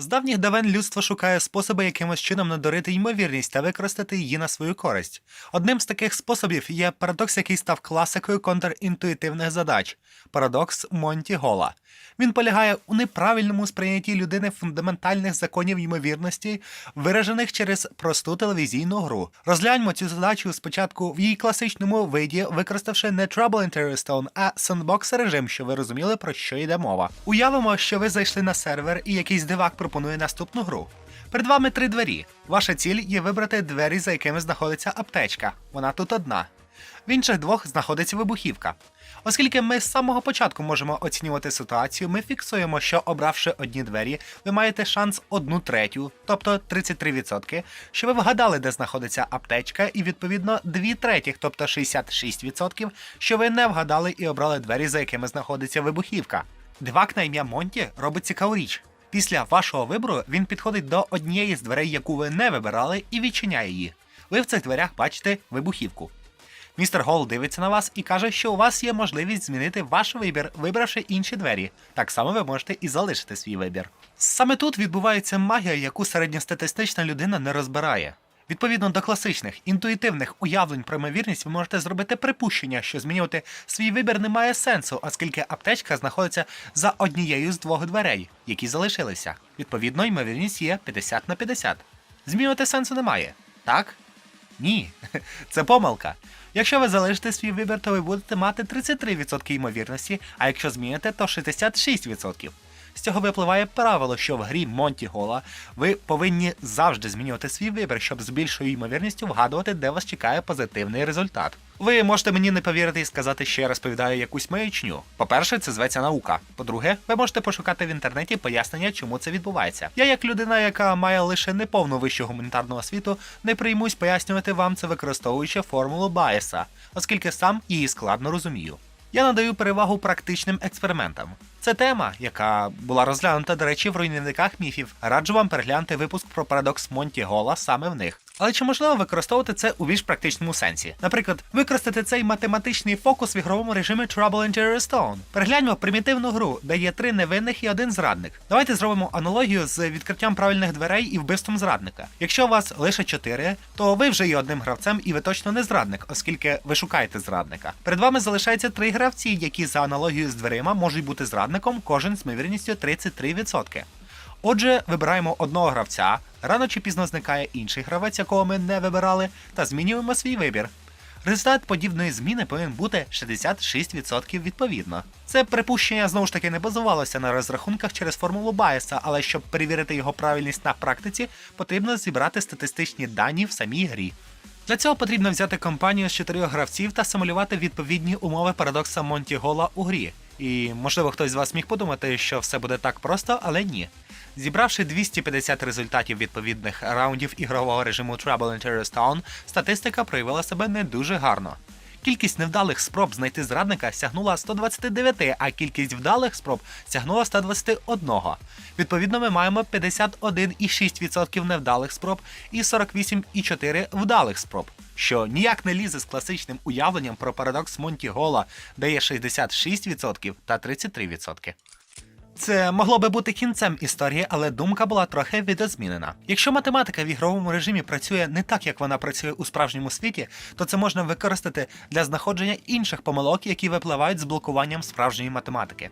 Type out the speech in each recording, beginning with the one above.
З давніх давен людство шукає способи якимось чином надурити ймовірність та використати її на свою користь. Одним з таких способів є парадокс, який став класикою контрінтуїтивних задач парадокс Монті Гола. Він полягає у неправильному сприйнятті людини фундаментальних законів ймовірності, виражених через просту телевізійну гру. Розгляньмо цю задачу спочатку в її класичному виді, використавши не Trouble in Terrorstone, а Sandbox режим, що ви розуміли, про що йде мова. Уявимо, що ви зайшли на сервер і якийсь дивак пропонує наступну гру. Перед вами три двері. Ваша ціль є вибрати двері, за якими знаходиться аптечка. Вона тут одна. В інших двох знаходиться вибухівка. Оскільки ми з самого початку можемо оцінювати ситуацію, ми фіксуємо, що обравши одні двері, ви маєте шанс одну третю, тобто 33%, що ви вгадали, де знаходиться аптечка, і відповідно 2 третіх, тобто 66%, що ви не вгадали і обрали двері, за якими знаходиться вибухівка. Дивак на ім'я Монті робить цікаву річ. Після вашого вибору він підходить до однієї з дверей, яку ви не вибирали, і відчиняє її. Ви в цих дверях бачите вибухівку. Містер Гол дивиться на вас і каже, що у вас є можливість змінити ваш вибір, вибравши інші двері. Так само ви можете і залишити свій вибір. Саме тут відбувається магія, яку середньостатистична людина не розбирає. Відповідно до класичних інтуїтивних уявлень про ймовірність, ви можете зробити припущення, що змінювати свій вибір не має сенсу, оскільки аптечка знаходиться за однією з двох дверей, які залишилися. Відповідно, ймовірність є 50 на 50. Змінювати сенсу немає. Так? Ні, це помилка. Якщо ви залишите свій вибір, то ви будете мати 33% ймовірності, а якщо зміните, то 66%. З цього випливає правило, що в грі Монті Гола ви повинні завжди змінювати свій вибір, щоб з більшою ймовірністю вгадувати, де вас чекає позитивний результат. Ви можете мені не повірити і сказати, що я розповідаю якусь маячню. По-перше, це зветься наука. По-друге, ви можете пошукати в інтернеті пояснення, чому це відбувається. Я, як людина, яка має лише неповну вищу гуманітарну освіту, не приймусь пояснювати вам це використовуючи формулу Байеса, оскільки сам її складно розумію. Я надаю перевагу практичним експериментам. Це тема, яка була розглянута, до речі, в руйнівниках міфів. Раджу вам переглянути випуск про парадокс Монті Гола саме в них. Але чи можливо використовувати це у більш практичному сенсі? Наприклад, використати цей математичний фокус в ігровому режимі Trouble in Terrorstone. Перегляньмо примітивну гру, де є три невинних і один зрадник. Давайте зробимо аналогію з відкриттям правильних дверей і вбивством зрадника. Якщо у вас лише чотири, то ви вже є одним гравцем, і ви точно не зрадник, оскільки ви шукаєте зрадника. Перед вами залишається три гравці, які за аналогією з дверима можуть бути зрадником, кожен з ймовірністю 33%. Отже, вибираємо одного гравця, рано чи пізно зникає інший гравець, якого ми не вибирали, та змінюємо свій вибір. Результат подібної зміни повинен бути 66% відповідно. Це припущення знову ж таки не базувалося на розрахунках через формулу Байеса, але щоб перевірити його правильність на практиці, потрібно зібрати статистичні дані в самій грі. Для цього потрібно взяти компанію з чотирьох гравців та симулювати відповідні умови парадокса Монті Гола у грі. І можливо хтось з вас міг подумати, що все буде так просто, але ні. Зібравши 250 результатів відповідних раундів ігрового режиму Trouble in Terrorist Town, статистика проявила себе не дуже гарно. Кількість невдалих спроб знайти зрадника сягнула 129, а кількість вдалих спроб сягнула 121. Відповідно, ми маємо 51,6% невдалих спроб і 48,4 вдалих спроб, що ніяк не лізе з класичним уявленням про парадокс Монті Гола, де є 66% та 33%. Це могло би бути кінцем історії, але думка була трохи відозмінена. Якщо математика в ігровому режимі працює не так, як вона працює у справжньому світі, то це можна використати для знаходження інших помилок, які випливають з блокуванням справжньої математики.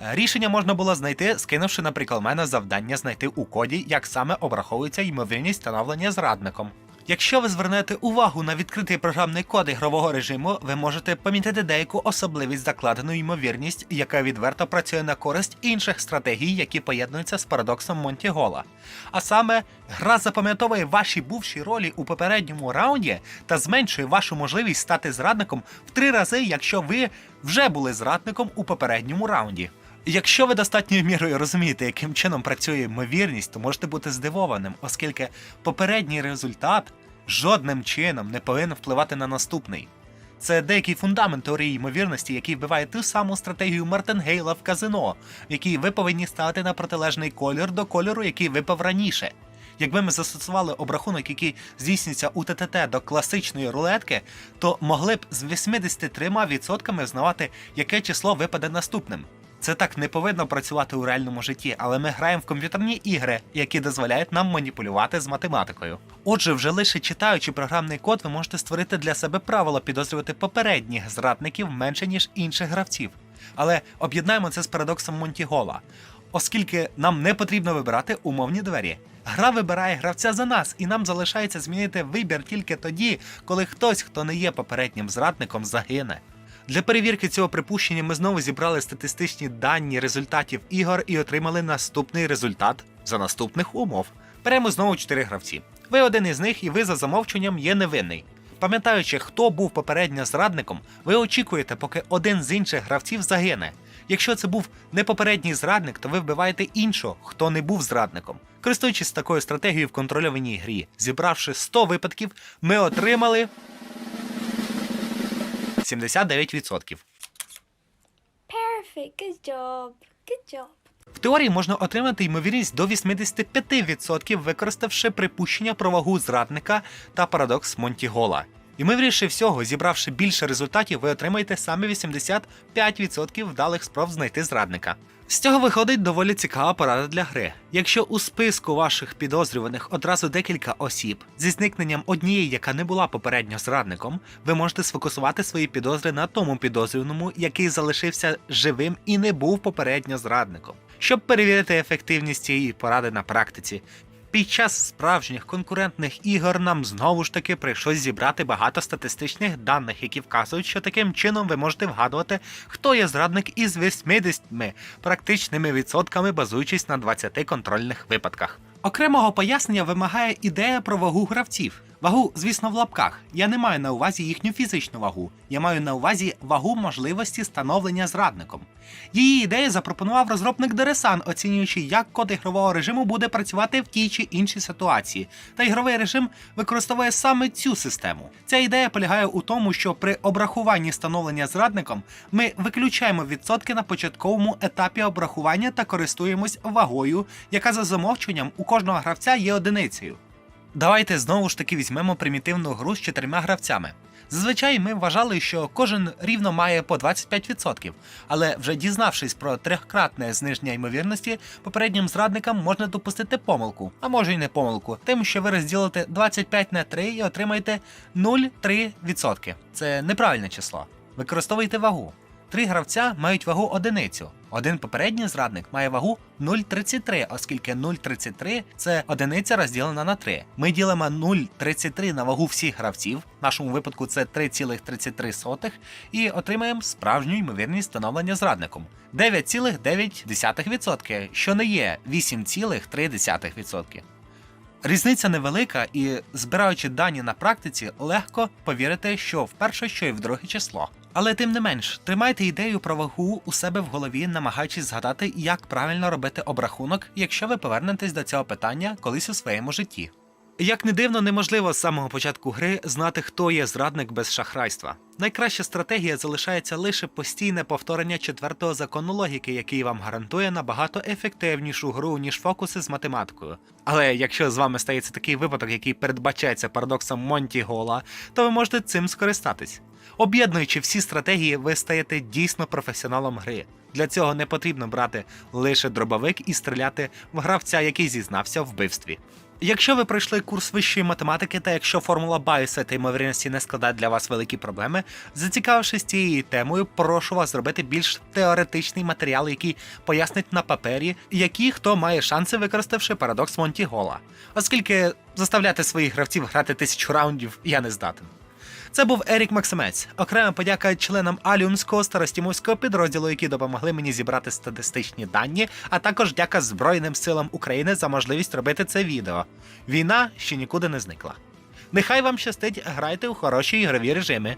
Е, Рішення можна було знайти, скинувши на приколмена завдання знайти у коді, як саме обраховується ймовірність встановлення зрадником. Якщо ви звернете увагу на відкритий програмний код ігрового режиму, ви можете помітити деяку особливість закладену ймовірність, яка відверто працює на користь інших стратегій, які поєднуються з парадоксом Монті Гола. А саме, гра запам'ятовує ваші бувші ролі у попередньому раунді та зменшує вашу можливість стати зрадником в три рази, якщо ви вже були зрадником у попередньому раунді. Якщо ви достатньою мірою розумієте, яким чином працює ймовірність, то можете бути здивованим, оскільки попередній результат жодним чином не повинен впливати на наступний. Це деякий фундамент теорії ймовірності, який вбиває ту саму стратегію Мартенгейла в казино, в якій ви повинні стати на протилежний колір до кольору, який випав раніше. Якби ми застосували обрахунок, який здійснюється у ТТТ до класичної рулетки, то могли б з 83% взнавати, яке число випаде наступним. Це так не повинно працювати у реальному житті, але ми граємо в комп'ютерні ігри, які дозволяють нам маніпулювати з математикою. Отже, вже лише читаючи програмний код, ви можете створити для себе правило підозрювати попередніх зрадників менше ніж інших гравців. Але об'єднаємо це з парадоксом Монтігола. Оскільки нам не потрібно вибирати умовні двері. Гра вибирає гравця за нас, і нам залишається змінити вибір тільки тоді, коли хтось, хто не є попереднім зрадником, загине. Для перевірки цього припущення ми знову зібрали статистичні дані результатів ігор і отримали наступний результат за наступних умов. Беремо знову 4 гравці. Ви один із них, і ви за замовчуванням є невинний. Пам'ятаючи, хто був попередньо зрадником, ви очікуєте, поки один з інших гравців загине. Якщо це був не попередній зрадник, то ви вбиваєте іншого, хто не був зрадником. Користуючись такою стратегією в контрольованій грі, зібравши 100 випадків, ми отримали 79%. Perfect. Good job. Good job. В теорії можна отримати ймовірність до 85%, використавши припущення про вагу зрадника та парадокс Монтігола. Ймовірніше всього, зібравши більше результатів, ви отримаєте саме 85% вдалих спроб знайти зрадника. З цього виходить доволі цікава порада для гри. Якщо у списку ваших підозрюваних одразу декілька осіб зі зникненням однієї, яка не була попередньо зрадником, ви можете сфокусувати свої підозри на тому підозрюваному, який залишився живим і не був попередньо зрадником. Щоб перевірити ефективність цієї поради на практиці, під час справжніх конкурентних ігор нам знову ж таки прийшлось зібрати багато статистичних даних, які вказують, що таким чином ви можете вгадувати, хто є зрадник із 80 практичними відсотками, базуючись на 20 контрольних випадках. Окремого пояснення вимагає ідея про вагу гравців. Вагу, звісно, в лапках. Я не маю на увазі їхню фізичну вагу. Я маю на увазі вагу можливості становлення зрадником. Її ідею запропонував розробник Дересан, оцінюючи, як код ігрового режиму буде працювати в тій чи іншій ситуації. Та ігровий режим використовує саме цю систему. Ця ідея полягає у тому, що при обрахуванні становлення зрадником ми виключаємо відсотки на початковому етапі обрахування та користуємось вагою, яка за замовчуванням у кожного гравця є одиницею. Давайте знову ж таки візьмемо примітивну гру з чотирма гравцями. Зазвичай ми вважали, що кожен рівно має по 25%, але вже дізнавшись про трьохкратне зниження ймовірності, попереднім зрадникам можна допустити помилку, а може й не помилку, тим, що ви розділите 25 на 3 і отримаєте 0,3%. Це неправильне число. Використовуйте вагу. Три гравця мають вагу одиницю. Один попередній зрадник має вагу 0,33, оскільки 0,33 це одиниця розділена на 3. Ми ділимо 0,33 на вагу всіх гравців, в нашому випадку це 3,33, і отримаємо справжню ймовірність становлення зрадником 9,9%, що не є 8,3%. Різниця невелика, і збираючи дані на практиці, легко повірити, що в перше, що і в друге число. Але тим не менш, тримайте ідею про вагу у себе в голові, намагаючись згадати, як правильно робити обрахунок, якщо ви повернетесь до цього питання колись у своєму житті. Як не дивно, неможливо з самого початку гри знати, хто є зрадник без шахрайства. Найкраща стратегія залишається лише постійне повторення четвертого закону логіки, який вам гарантує набагато ефективнішу гру, ніж фокуси з математикою. Але якщо з вами стається такий випадок, який передбачається парадоксом Монті Гола, то ви можете цим скористатись. Об'єднуючи всі стратегії, ви стаєте дійсно професіоналом гри. Для цього не потрібно брати лише дробовик і стріляти в гравця, який зізнався в вбивстві. Якщо ви пройшли курс вищої математики, та якщо формула Байоса та ймовірності не складає для вас великі проблеми, зацікавившись цією темою, прошу вас зробити більш теоретичний матеріал, який пояснить на папері, які хто має шанси, використавши парадокс Монтігола. Оскільки заставляти своїх гравців грати тисячу раундів я не здатен. Це був Ерік Максимець. Окрема подяка членам Алюмського старостімовського підрозділу, які допомогли мені зібрати статистичні дані, а також дяка Збройним силам України за можливість робити це відео. Війна ще нікуди не зникла. Нехай вам щастить, грайте у хороші ігрові режими.